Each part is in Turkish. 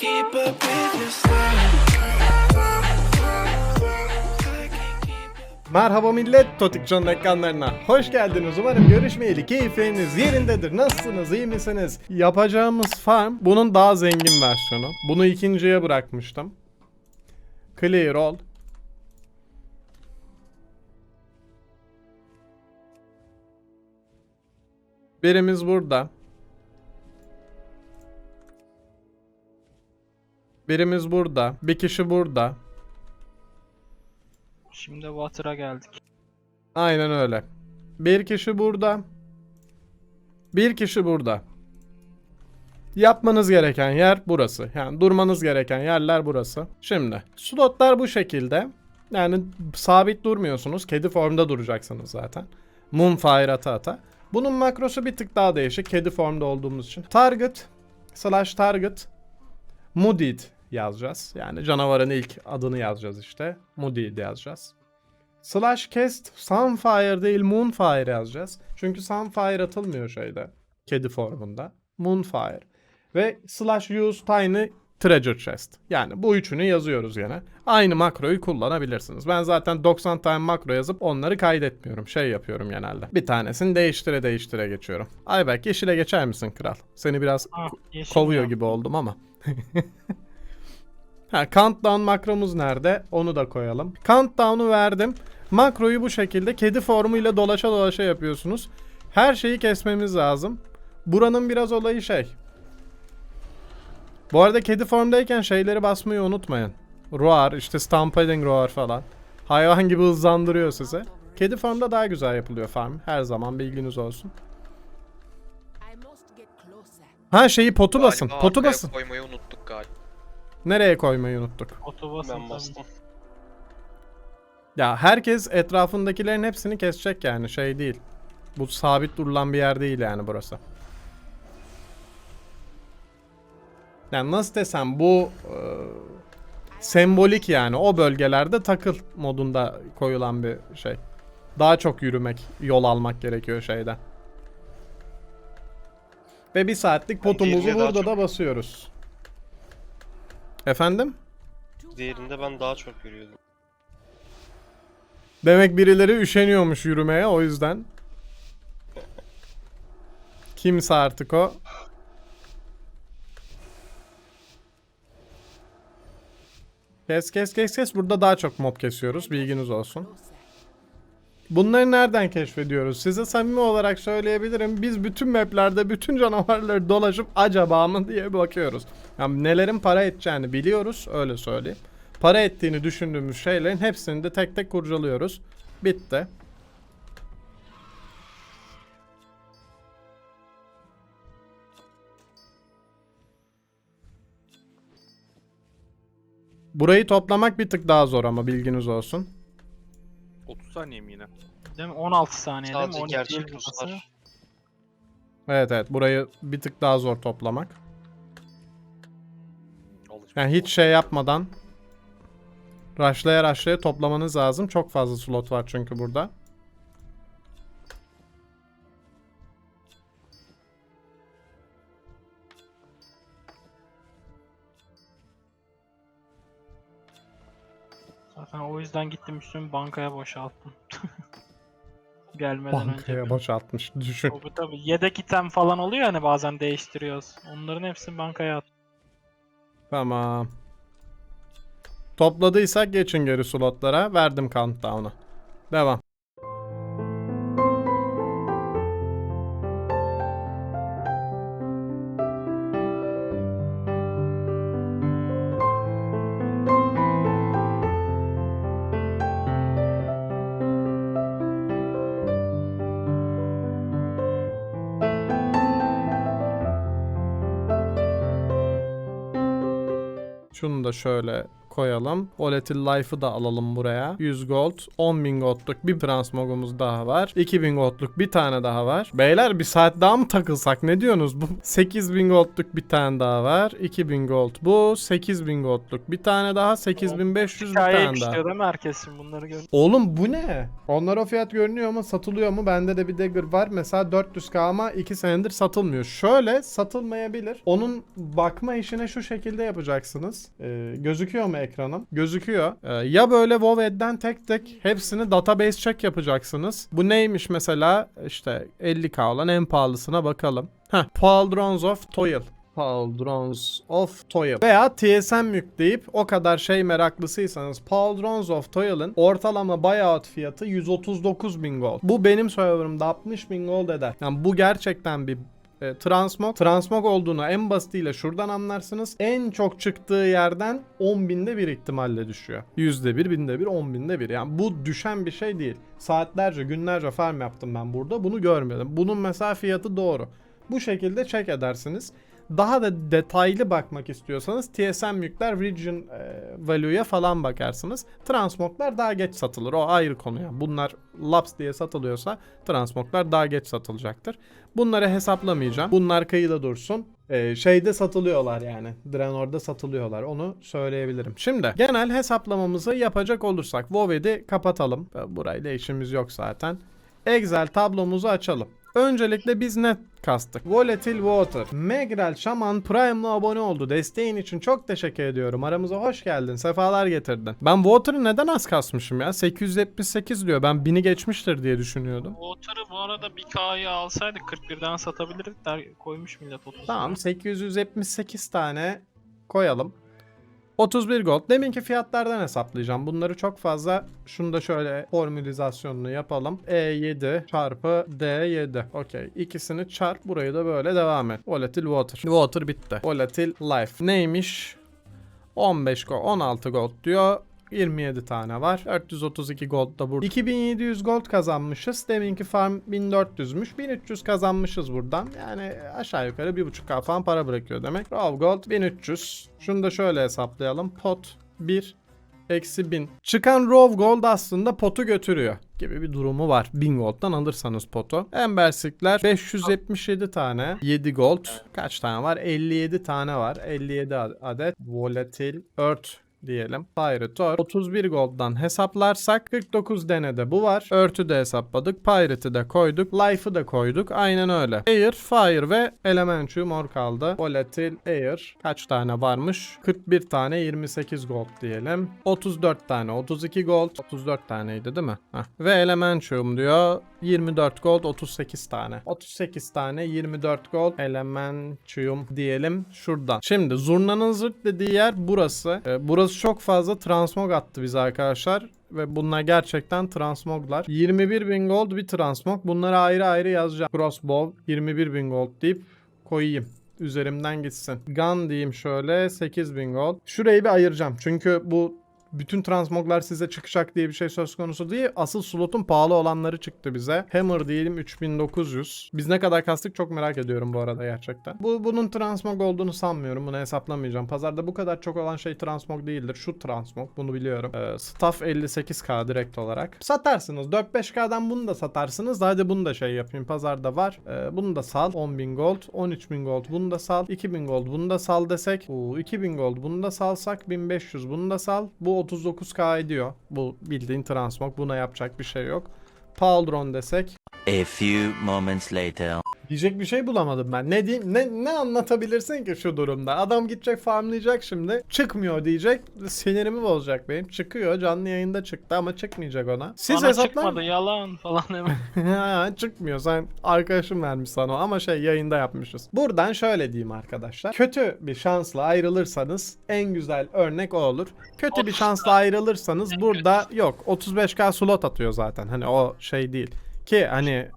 keep up with your style. Merhaba millet, Totikcan'ın ekranlarına hoş geldiniz. Umarım görüşmeyeli keyfiniz yerindedir. Nasılsınız, iyi misiniz? Yapacağımız farm bunun daha zengin versiyonu. Bunu ikinciye bırakmıştım. Clear all. Birimiz burada. Birimiz burada. Bir kişi burada. Şimdi Water'a geldik. Aynen öyle. Bir kişi burada. Bir kişi burada. Yapmanız gereken yer burası. Yani durmanız gereken yerler burası. Şimdi slotlar bu şekilde. Yani sabit durmuyorsunuz. Kedi formda duracaksınız zaten. Moonfire ata ata. Bunun makrosu bir tık daha değişik. Kedi formda olduğumuz için. Target slash target Mudid yazacağız. Yani canavarın ilk adını yazacağız işte. Mudid yazacağız. Slash cast Sunfire değil Moonfire yazacağız. Çünkü Sunfire atılmıyor şeyde. Kedi formunda. Moonfire. Ve slash use tiny treasure chest. Yani bu üçünü yazıyoruz yine. Aynı makroyu kullanabilirsiniz. Ben zaten 90 tane makro yazıp onları kaydetmiyorum. Şey yapıyorum genelde. Bir tanesini değiştire değiştire geçiyorum. Ayberk yeşile geçer misin kral? Seni biraz Ah, kovuyor ya. gibi oldum ama. ha, countdown makromuz nerede? Onu da koyalım. Countdown'u verdim. Makroyu bu şekilde kedi formuyla dolaşa dolaşa yapıyorsunuz. Her şeyi kesmemiz lazım. Buranın biraz olayı şey. Bu arada kedi formdayken şeyleri basmayı unutmayın. Roar, işte stampeding roar falan. Hayvan gibi hızlandırıyor sizi. Kedi formda daha güzel yapılıyor farm. Her zaman bilginiz olsun. Ha şeyi potu basın. Galiba Potu basın. koymayı unuttuk galiba. Nereye koymayı unuttuk? Otobasın Ben bastım. Ya herkes etrafındakilerin hepsini kesecek yani şey değil. Bu sabit durulan bir yer değil yani burası. Yani nasıl desem bu e, sembolik yani o bölgelerde takıl modunda koyulan bir şey. Daha çok yürümek, yol almak gerekiyor şeyden. Ve bir saatlik potumuzu daha burada da basıyoruz. Efendim? Diğerinde ben daha çok yürüyordum. Demek birileri üşeniyormuş yürümeye o yüzden. Kimse artık o. Kes kes kes kes. Burada daha çok mob kesiyoruz. Bilginiz olsun. Bunları nereden keşfediyoruz? Size samimi olarak söyleyebilirim. Biz bütün maplerde bütün canavarları dolaşıp acaba mı diye bakıyoruz. Yani nelerin para edeceğini biliyoruz. Öyle söyleyeyim. Para ettiğini düşündüğümüz şeylerin hepsini de tek tek kurcalıyoruz. Bitti. Burayı toplamak bir tık daha zor ama bilginiz olsun. 30 saniye mi yine? Değil mi? 16 saniye değil mi? Sadece 12 gerçek. Ruslar. Evet evet burayı bir tık daha zor toplamak. Yani hiç şey yapmadan rushlaya rushlaya toplamanız lazım. Çok fazla slot var çünkü burada. Zaten o yüzden gittim üstümü bankaya boşalttım. Gelmeden Bankaya önce. boşaltmış. Düşün. Tabii tabii. Yedek item falan oluyor hani bazen değiştiriyoruz. Onların hepsini bankaya at. Tamam. Topladıysak geçin geri slotlara. Verdim countdown'u. Devam. Şunu da şöyle koyalım. Volatil Life'ı da alalım buraya. 100 gold. 10.000 goldluk bir transmogumuz daha var. 2000 goldluk bir tane daha var. Beyler bir saat daha mı takılsak ne diyorsunuz? Bu 8000 goldluk bir tane daha var. 2000 gold bu. 8000 goldluk bir tane daha. 8500 bir tane daha. değil mi herkes şimdi bunları gör. Oğlum bu ne? Onlara fiyat görünüyor mu? Satılıyor mu? Bende de bir dagger var. Mesela 400k ama 2 senedir satılmıyor. Şöyle satılmayabilir. Onun bakma işini şu şekilde yapacaksınız. Ee, gözüküyor mu ekranım? Gözüküyor. Ee, ya böyle WoW tek tek hepsini database check yapacaksınız. Bu neymiş mesela? İşte 50k olan en pahalısına bakalım. Heh, Pauldrons of Toil. Pauldrons of Toil veya TSM yükleyip o kadar şey meraklısıysanız Pauldrons of Toil'ın ortalama buyout fiyatı 139 bin gold. Bu benim serverımda 60 bin gold eder. Yani bu gerçekten bir e, transmog. Transmog olduğunu en basitiyle şuradan anlarsınız. En çok çıktığı yerden 10 binde bir ihtimalle düşüyor. Yüzde bir, binde bir, 10 binde bir. Yani bu düşen bir şey değil. Saatlerce, günlerce farm yaptım ben burada. Bunu görmedim. Bunun mesela fiyatı doğru. Bu şekilde check edersiniz. Daha da detaylı bakmak istiyorsanız TSM yükler region e, value'ya falan bakarsınız. Transmoglar daha geç satılır. O ayrı konu yani. Bunlar laps diye satılıyorsa transmoglar daha geç satılacaktır. Bunları hesaplamayacağım. Bunlar kayıda dursun. Ee, şeyde satılıyorlar yani. Draenor'da satılıyorlar. Onu söyleyebilirim. Şimdi genel hesaplamamızı yapacak olursak WoW'yi kapatalım. Burayla işimiz yok zaten. Excel tablomuzu açalım. Öncelikle biz ne kastık? Volatile Water. Megrel Şaman Prime'la abone oldu. Desteğin için çok teşekkür ediyorum. Aramıza hoş geldin. Sefalar getirdin. Ben Water'ı neden az kasmışım ya? 878 diyor. Ben 1000'i geçmiştir diye düşünüyordum. Water'ı bu arada bir K'yı alsaydık 41'den satabilirdik der koymuş millet 30. Tamam 878 tane koyalım. 31 gold. Deminki fiyatlardan hesaplayacağım. Bunları çok fazla şunu da şöyle formülizasyonunu yapalım. E7 çarpı D7. Okey. İkisini çarp. Burayı da böyle devam et. Volatile water. Water bitti. Volatile life. Neymiş? 15 gold. 16 gold diyor. 27 tane var. 432 gold da burada. 2700 gold kazanmışız. Deminki farm 1400'müş. 1300 kazanmışız buradan. Yani aşağı yukarı 1.5k falan para bırakıyor demek. Raw gold 1300. Şunu da şöyle hesaplayalım. Pot 1 eksi 1000. Çıkan raw gold aslında potu götürüyor gibi bir durumu var. 1000 gold'dan alırsanız potu. Embersikler 577 tane. 7 gold. Kaç tane var? 57 tane var. 57 adet. Volatil Earth diyelim. Pirate 31 gold'dan hesaplarsak 49 denede bu var. Earth'ü de hesapladık. Pirate'ı da koyduk. Life'ı da koyduk. Aynen öyle. Air, Fire ve Elementary mor kaldı. Volatile Air kaç tane varmış? 41 tane 28 gold diyelim. 34 tane 32 gold. 34 taneydi değil mi? Heh. Ve Elementium diyor 24 gold 38 tane. 38 tane 24 gold Elementium diyelim şuradan. Şimdi zurnanın zırt dediği yer burası. Ee, burası çok fazla transmog attı bize arkadaşlar. Ve bunlar gerçekten transmoglar. 21 bin gold bir transmog. Bunları ayrı ayrı yazacağım. Crossbow 21 bin gold deyip koyayım üzerimden gitsin. Gun diyeyim şöyle 8000 gold. Şurayı bir ayıracağım. Çünkü bu bütün transmoglar size çıkacak diye bir şey söz konusu değil. Asıl slotun pahalı olanları çıktı bize. Hammer diyelim 3900. Biz ne kadar kastık çok merak ediyorum bu arada gerçekten. Bu bunun transmog olduğunu sanmıyorum. Bunu hesaplamayacağım. Pazarda bu kadar çok olan şey transmog değildir. Şu transmog bunu biliyorum. Ee, staff 58k direkt olarak. Satarsınız. 4-5k'dan bunu da satarsınız. Hadi bunu da şey yapayım. Pazarda var. Ee, bunu da sal. 10.000 gold. 13.000 gold. Bunu da sal. 2.000 gold. Bunu da sal desek. Oo, 2.000 gold. Bunu da salsak 1500. Bunu da sal. Bu 39k ediyor. Bu bildiğin transmog. Buna yapacak bir şey yok. Pauldron desek. A few moments later. Diyecek bir şey bulamadım ben. Ne diyeyim? Ne, ne anlatabilirsin ki şu durumda? Adam gidecek farmlayacak şimdi. Çıkmıyor diyecek. Sinirimi bozacak benim. Çıkıyor. Canlı yayında çıktı ama çıkmayacak ona. Siz Bana hesaplar çıkmadı yalan falan hemen. Ha, çıkmıyor. Sen arkadaşım vermiş sana o ama şey yayında yapmışız. Buradan şöyle diyeyim arkadaşlar. Kötü bir şansla ayrılırsanız en güzel örnek o olur. Kötü bir şansla ayrılırsanız burada yok. 35k slot atıyor zaten. Hani o şey değil. Ki hani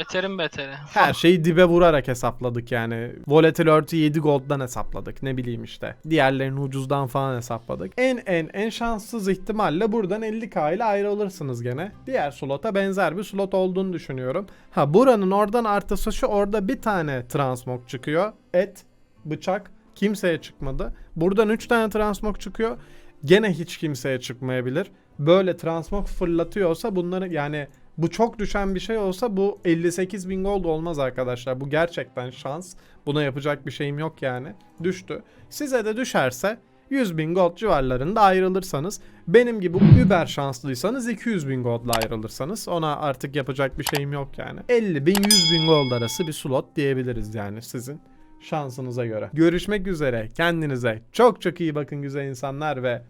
Beterin beteri. her şeyi dibe vurarak hesapladık yani. Volatile Earth'ü 7 gold'dan hesapladık. Ne bileyim işte. Diğerlerini ucuzdan falan hesapladık. En en en şanssız ihtimalle buradan 50k ile ayrılırsınız gene. Diğer slota benzer bir slot olduğunu düşünüyorum. Ha buranın oradan artısı şu orada bir tane transmog çıkıyor. Et, bıçak kimseye çıkmadı. Buradan 3 tane transmog çıkıyor. Gene hiç kimseye çıkmayabilir. Böyle transmog fırlatıyorsa bunları yani bu çok düşen bir şey olsa bu 58 bin gold olmaz arkadaşlar. Bu gerçekten şans. Buna yapacak bir şeyim yok yani. Düştü. Size de düşerse 100 bin gold civarlarında ayrılırsanız benim gibi über şanslıysanız 200 bin goldla ayrılırsanız ona artık yapacak bir şeyim yok yani. 50 bin 100 bin gold arası bir slot diyebiliriz yani sizin şansınıza göre. Görüşmek üzere. Kendinize çok çok iyi bakın güzel insanlar ve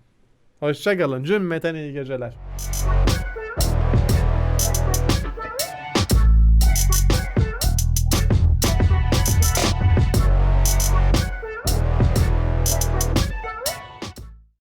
hoşçakalın. Cümleten iyi geceler.